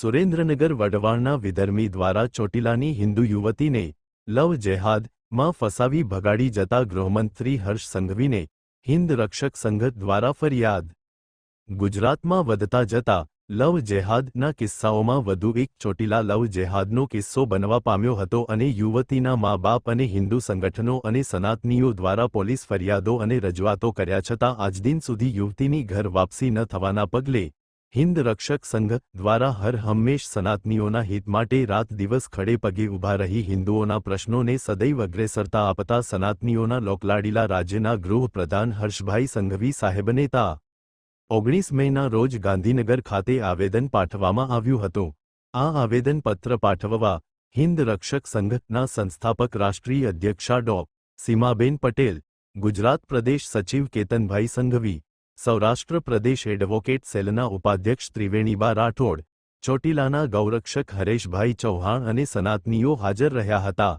સુરેન્દ્રનગર વડવાણના વિધર્મી દ્વારા ચોટીલાની હિન્દુ યુવતીને લવ જેહાદમાં ફસાવી ભગાડી જતા ગૃહમંત્રી હર્ષ સંઘવીને હિન્દ રક્ષક સંઘ દ્વારા ફરિયાદ. ગુજરાતમાં વધતા જતા લવ જેહાદના કિસ્સાઓમાં વધુ એક ચોટીલા લવ જેહાદનો કિસ્સો બનવા પામ્યો હતો અને યુવતીના મા બાપ અને હિન્દુ સંગઠનો અને સનાતનીઓ દ્વારા પોલીસ ફરિયાદો અને રજૂઆતો કર્યા છતાં આજદિન સુધી યુવતીની ઘર વાપસી ન થવાના પગલે હિન્દ રક્ષક સંઘ દ્વારા હર હંમેશ સનાતનીઓના હિત માટે રાત દિવસ ખડે પગે ઊભા રહી હિન્દુઓના પ્રશ્નોને સદૈવ અગ્રેસરતા આપતા સનાતનીઓના લોકલાડીલા રાજ્યના ગૃહપ્રધાન હર્ષભાઈ સંઘવી સાહેબને તા ઓગણીસ મેના રોજ ગાંધીનગર ખાતે આવેદન પાઠવવામાં આવ્યું હતું. આ આવેદનપત્ર પાઠવવા હિન્દ રક્ષક સંઘના સંસ્થાપક રાષ્ટ્રીય અધ્યક્ષા ડો. સીમાબેન પટેલ, ગુજરાત પ્રદેશ સચિવ કેતનભાઈ સંઘવી સૌરાષ્ટ્ર પ્રદેશ એડવોકેટ સેલના ઉપાધ્યક્ષ ત્રિવેણીબા રાઠોડ, ચોટીલાના ગૌરક્ષક હરેશભાઈ ચૌહાણ અને સનાતનીઓ હાજર રહ્યા હતા.